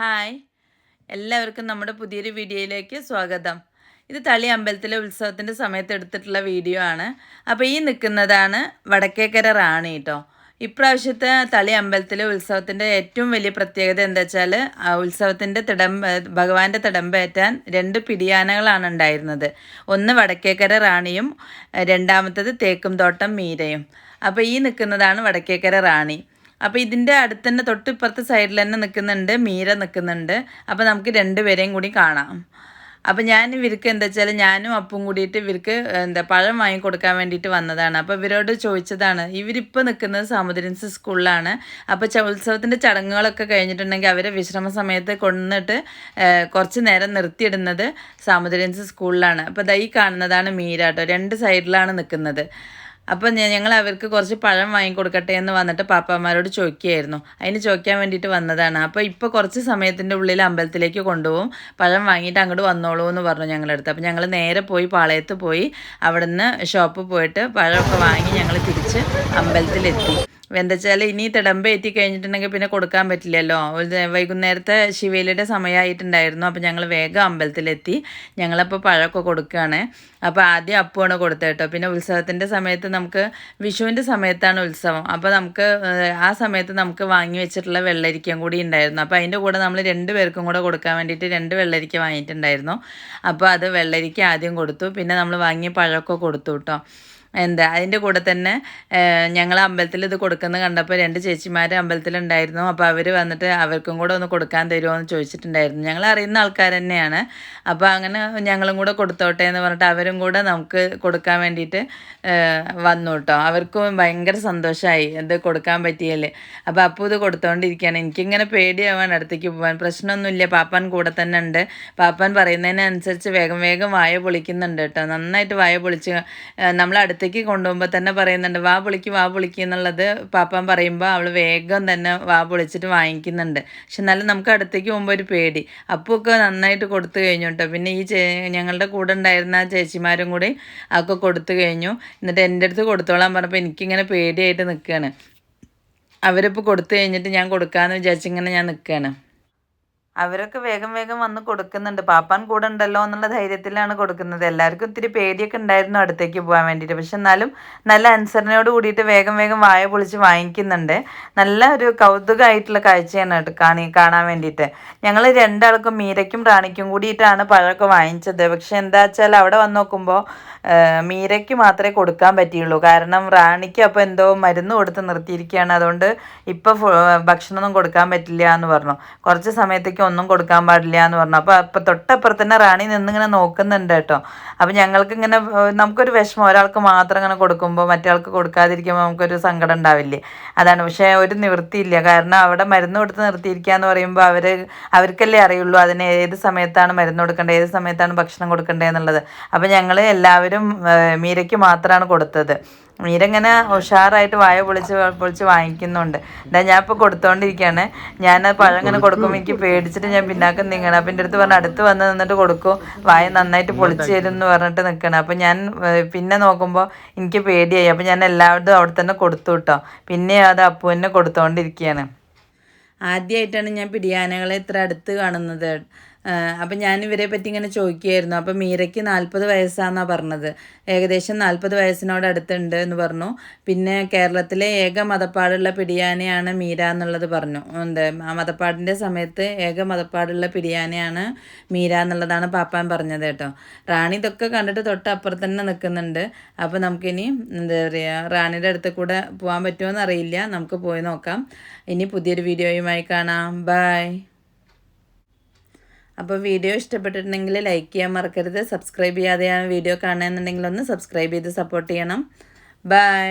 Hi. എല്ലാവർക്കും നമ്മുടെ പുതിയൊരു വീഡിയോയിലേക്ക് സ്വാഗതം. ഇത് തളി അമ്പലത്തിലെ ഉത്സവത്തിന്റെ സമയത്ത് എടുത്തിട്ടുള്ള വീഡിയോ ആണ്. അപ്പോൾ ഈ നിൽക്കുന്നതാണ് വടക്കേക്കര റാണി കേട്ടോ ഇപ്രാവശ്യത്തെ തളി അമ്പലത്തിലെ ഉത്സവത്തിന്റെ ഏറ്റവും വലിയ പ്രത്യേകത എന്താ വെച്ചാൽ ആ ഉത്സവത്തിന്റെ തിടമ്പ ഭഗവാന്റെ തിടമ്പേറ്റാൻ രണ്ട് പിടിയാനകളാണ് ഉണ്ടായിരുന്നത്. ഒന്ന് വടക്കേക്കര റാണിയും രണ്ടാമത്തത് തേക്കും തോട്ടം മീരയും. അപ്പോൾ ഈ നിൽക്കുന്നതാണ് വടക്കേക്കര റാണി. അപ്പോൾ ഇതിന്റെ അടുത്ത് തന്നെ തൊട്ടിപ്പുറത്തെ സൈഡിൽ തന്നെ നിൽക്കുന്നുണ്ട് മീര നിൽക്കുന്നുണ്ട് അപ്പോൾ നമുക്ക് രണ്ടുപേരെയും കൂടി കാണാം. അപ്പോൾ ഞാൻ ഇവർക്ക് എന്താ വെച്ചാൽ ഞാനും അപ്പും കൂടിയിട്ട് ഇവർക്ക് എന്താ പഴം വാങ്ങി കൊടുക്കാൻ വേണ്ടിയിട്ട് വന്നതാണ്. അപ്പോൾ ഇവരോട് ചോദിച്ചതാണ് ഇവരിപ്പോൾ നിൽക്കുന്നത് സാമുദ്രൻസ് സ്കൂളിലാണ്. അപ്പോൾ ഉത്സവത്തിന്റെ ചടങ്ങുകളൊക്കെ കഴിഞ്ഞിട്ടുണ്ടെങ്കിൽ അവരെ വിശ്രമ സമയത്ത് കൊണ്ടിട്ട് കുറച്ച് നേരം നിർത്തിയിടുന്നത് സാമുദ്രൻസ് സ്കൂളിലാണ്. അപ്പോൾ ദൈ കാണുന്നതാണ് മീര കേട്ടോ രണ്ട് സൈഡിലാണ് നിൽക്കുന്നത് അപ്പം ഞങ്ങൾ അവർക്ക് കുറച്ച് പഴം വാങ്ങിക്കൊടുക്കട്ടെ എന്ന് വന്നിട്ട് പാപ്പാമാരോട് ചോദിക്കുകയായിരുന്നു. അതിന് ചോദിക്കാൻ വേണ്ടിയിട്ട് വന്നതാണ്. അപ്പോൾ ഇപ്പോൾ കുറച്ച് സമയത്തിന്റെ ഉള്ളിൽ അമ്പലത്തിലേക്ക് കൊണ്ടുപോകും. പഴം വാങ്ങിയിട്ട് അങ്ങോട്ട് വന്നോളൂ എന്ന് പറഞ്ഞു ഞങ്ങളുടെ അടുത്ത്. അപ്പോൾ ഞങ്ങൾ നേരെ പോയി പാളയത്ത് പോയി അവിടുന്ന് ഷോപ്പ് പോയിട്ട് പഴമൊക്കെ വാങ്ങി ഞങ്ങൾ തിരിച്ച് അമ്പലത്തിലെത്തി. എന്താ വെച്ചാൽ ഇനി തിടമ്പ് എത്തി കഴിഞ്ഞിട്ടുണ്ടെങ്കിൽ പിന്നെ കൊടുക്കാൻ പറ്റില്ലല്ലോ. വൈകുന്നേരത്തെ ശിവേലിയുടെ സമയമായിട്ടുണ്ടായിരുന്നു അപ്പോൾ ഞങ്ങൾ വേഗം അമ്പലത്തിലെത്തി. ഞങ്ങളപ്പോൾ പഴമൊക്കെ കൊടുക്കുകയാണ് അപ്പോൾ ആദ്യം അപ്പുവാണ് കൊടുത്തത് കേട്ടോ പിന്നെ ഉത്സവത്തിന്റെ സമയത്ത് നമുക്ക് വിഷുവിന്റെ സമയത്താണ് ഉത്സവം. അപ്പോൾ നമുക്ക് ആ സമയത്ത് നമുക്ക് വാങ്ങി വെച്ചിട്ടുള്ള വെള്ളരിക്കയും കൂടി ഉണ്ടായിരുന്നു. അപ്പോൾ അതിന്റെ കൂടെ നമ്മൾ രണ്ട് പേർക്കും കൂടെ കൊടുക്കാൻ വേണ്ടിയിട്ട് രണ്ട് വെള്ളരിക്ക വാങ്ങിയിട്ടുണ്ടായിരുന്നു. അപ്പോൾ അത് വെള്ളരിക്ക ആദ്യം കൊടുത്തു. പിന്നെ നമ്മൾ വാങ്ങിയ പഴമൊക്കെ കൊടുത്തു കേട്ടോ എന്താ അതിന്റെ കൂടെ തന്നെ ഞങ്ങൾ അമ്പലത്തിൽ ഇത് കൊടുക്കുന്നത് കണ്ടപ്പോൾ രണ്ട് ചേച്ചിമാർ അമ്പലത്തിലുണ്ടായിരുന്നു. അപ്പോൾ അവർ വന്നിട്ട് അവർക്കും കൂടെ ഒന്ന് കൊടുക്കാൻ തരുമോ എന്ന് ചോദിച്ചിട്ടുണ്ടായിരുന്നു. ഞങ്ങൾ അറിയുന്ന ആൾക്കാർ തന്നെയാണ്. അപ്പോൾ അങ്ങനെ ഞങ്ങളും കൂടെ കൊടുത്തോട്ടെ എന്ന് പറഞ്ഞിട്ട് അവരും കൂടെ നമുക്ക് കൊടുക്കാൻ വേണ്ടിയിട്ട് വന്നു കേട്ടോ അവർക്കും ഭയങ്കര സന്തോഷമായി ഇത് കൊടുക്കാൻ പറ്റിയല്ലേ. അപ്പോൾ അപ്പോൾ ഇത് കൊടുത്തോണ്ടിരിക്കുകയാണ് എനിക്കിങ്ങനെ പേടിയാവാൻ അടുത്തേക്ക് പോകാൻ പ്രശ്നമൊന്നുമില്ല പാപ്പാൻ കൂടെ തന്നെ ഉണ്ട്. പാപ്പാൻ പറയുന്നതിനനുസരിച്ച് വേഗം വേഗം വായ പൊളിക്കുന്നുണ്ട് കേട്ടോ നന്നായിട്ട് വായ പൊളിച്ച് നമ്മൾ അടുത്തേക്ക് കൊണ്ടുപോകുമ്പോൾ തന്നെ പറയുന്നുണ്ട് വാ പൊളിക്ക് വാ പൊളിക്ക് എന്നുള്ളത് പാപ്പാൻ പറയുമ്പോൾ അവൾ വേഗം തന്നെ വാ പൊളിച്ചിട്ട് വാങ്ങിക്കുന്നുണ്ട്. പക്ഷെ എന്നാലും നമുക്ക് അടുത്തേക്ക് പോകുമ്പോൾ ഒരു പേടി. അപ്പൊക്കെ നന്നായിട്ട് കൊടുത്തു കഴിഞ്ഞു കേട്ടോ. പിന്നെ ഈ ഞങ്ങളുടെ കൂടെ ഉണ്ടായിരുന്ന ചേച്ചിമാരും കൂടി അതൊക്കെ കൊടുത്തു കഴിഞ്ഞു. എന്നിട്ട് എന്റെ അടുത്ത് കൊടുത്തോളാൻ പറഞ്ഞപ്പോൾ എനിക്കിങ്ങനെ പേടിയായിട്ട് നിൽക്കുകയാണ് അവരിപ്പോൾ കൊടുത്തു കഴിഞ്ഞിട്ട് ഞാൻ കൊടുക്കാമെന്ന് വിചാരിച്ചിങ്ങനെ ഞാൻ നിൽക്കുകയാണ് അവരൊക്കെ വേഗം വേഗം വന്ന് കൊടുക്കുന്നുണ്ട്. പാപ്പാൻ കൂടെ ഉണ്ടല്ലോ എന്നുള്ള ധൈര്യത്തിലാണ് കൊടുക്കുന്നത്. എല്ലാവർക്കും ഇത്തിരി പേടിയൊക്കെ ഉണ്ടായിരുന്നു അടുത്തേക്ക് പോകാൻ വേണ്ടിയിട്ട്. പക്ഷെ എന്നാലും നല്ല അനുസരണയോട് കൂടിയിട്ട് വേഗം വേഗം വായ പൊളിച്ച് വാങ്ങിക്കുന്നുണ്ട്. നല്ല ഒരു കൗതുകമായിട്ടുള്ള കാഴ്ചയാണ് കാണി കാണാൻ വേണ്ടിയിട്ട്. ഞങ്ങൾ രണ്ടാൾക്കും മീരയ്ക്കും റാണിക്കും കൂടിയിട്ടാണ് പഴമൊക്കെ വാങ്ങിച്ചത്. പക്ഷെ എന്താ വെച്ചാൽ അവിടെ വന്ന് നോക്കുമ്പോൾ മീരയ്ക്ക് മാത്രമേ കൊടുക്കാൻ പറ്റിയുള്ളൂ. കാരണം റാണിക്ക് അപ്പോൾ എന്തോ മരുന്ന് കൊടുത്ത് നിർത്തിയിരിക്കുകയാണ്. അതുകൊണ്ട് ഇപ്പോൾ ഭക്ഷണമൊന്നും കൊടുക്കാൻ പറ്റില്ല എന്ന് പറഞ്ഞു. കുറച്ച് സമയത്തേക്ക് ഒന്നും കൊടുക്കാൻ പാടില്ല എന്ന് പറഞ്ഞു. അപ്പോൾ അപ്പം തൊട്ടപ്പുറത്ത് തന്നെ റാണി നിന്നിങ്ങനെ നോക്കുന്നുണ്ട് കേട്ടോ. അപ്പോൾ ഞങ്ങൾക്ക് ഇങ്ങനെ നമുക്കൊരു വിഷമം. ഒരാൾക്ക് മാത്രം ഇങ്ങനെ കൊടുക്കുമ്പോൾ മറ്റേ കൊടുക്കാതിരിക്കുമ്പോൾ നമുക്കൊരു സങ്കടം ഉണ്ടാവില്ലേ? അതാണ്. പക്ഷേ ഒരു നിവൃത്തിയില്ല. കാരണം അവിടെ മരുന്ന് കൊടുത്ത് നിർത്തിയിരിക്കുക എന്ന് പറയുമ്പോൾ അവർ അവർക്കല്ലേ അറിയുള്ളൂ അതിന് ഏത് സമയത്താണ് മരുന്ന് കൊടുക്കേണ്ടത് ഏത് സമയത്താണ് ഭക്ഷണം കൊടുക്കേണ്ടത് എന്നുള്ളത്. അപ്പോൾ ഞങ്ങൾ എല്ലാവരും മീരയ്ക്ക് മാത്രമാണ് കൊടുത്തത്. മീരങ്ങനെ ഉഷാറായിട്ട് വായ പൊളിച്ച് പൊളിച്ച് വാങ്ങിക്കുന്നുണ്ട്. എന്താ ഞാൻ ഇപ്പോൾ കൊടുത്തോണ്ടിരിക്കുകയാണ് ഞാൻ പഴം ഇങ്ങനെ കൊടുക്കുമ്പോൾ എനിക്ക് പേടിച്ചിട്ട് ഞാൻ പിന്നാക്കം നീങ്ങണം അപ്പം എന്റെ അടുത്ത് പറഞ്ഞ അടുത്ത് വന്ന് നിന്നിട്ട് കൊടുക്കും. വായ നന്നായിട്ട് പൊളിച്ച് തരും എന്ന് പറഞ്ഞിട്ട് നിൽക്കണം അപ്പം ഞാൻ പിന്നെ നോക്കുമ്പോൾ എനിക്ക് പേടിയായി. അപ്പം ഞാൻ എല്ലാവരും അവിടെ തന്നെ കൊടുത്തു കേട്ടോ പിന്നെ അത് അപ്പുവിനെ കൊടുത്തോണ്ടിരിക്കുകയാണ് ആദ്യമായിട്ടാണ് ഞാൻ പിടിയാനകളെ ഇത്ര അടുത്ത് കാണുന്നത്. അപ്പം ഞാൻ ഇവരെ പറ്റി ഇങ്ങനെ ചോദിക്കുകയായിരുന്നു. അപ്പം മീരയ്ക്ക് നാൽപ്പത് വയസ്സാണെന്നാണ് പറഞ്ഞത്. ഏകദേശം നാൽപ്പത് വയസ്സിനോട് അടുത്തുണ്ട് എന്ന് പറഞ്ഞു. പിന്നെ കേരളത്തിലെ ഏക മതപ്പാടുള്ള പിടിയാനയാണ് മീര എന്നുള്ളത് പറഞ്ഞു. എന്താ ആ മതപ്പാടിന്റെ സമയത്ത് ഏക മതപ്പാടുള്ള പിടിയാനയാണ് മീര എന്നുള്ളതാണ് പാപ്പാൻ പറഞ്ഞത് കേട്ടോ. റാണി ഇതൊക്കെ കണ്ടിട്ട് തൊട്ടപ്പുറത്ത് തന്നെ നിൽക്കുന്നുണ്ട്. അപ്പോൾ നമുക്കിനി എന്താ പറയുക റാണിയുടെ അടുത്ത് കൂടെ പോകാൻ പറ്റുമോ എന്നറിയില്ല നമുക്ക് പോയി നോക്കാം. ഇനി പുതിയൊരു വീഡിയോയുമായി കാണാം. ബൈ. അപ്പോൾ വീഡിയോ ഇഷ്ടപ്പെട്ടിട്ടുണ്ടെങ്കിൽ ലൈക്ക് ചെയ്യാൻ മറക്കരുത്. സബ്സ്ക്രൈബ് ചെയ്യാതെയാണ് വീഡിയോ കാണുന്നുണ്ടെങ്കിൽ ഒന്ന് സബ്സ്ക്രൈബ് ചെയ്ത് സപ്പോർട്ട് ചെയ്യണം. ബൈ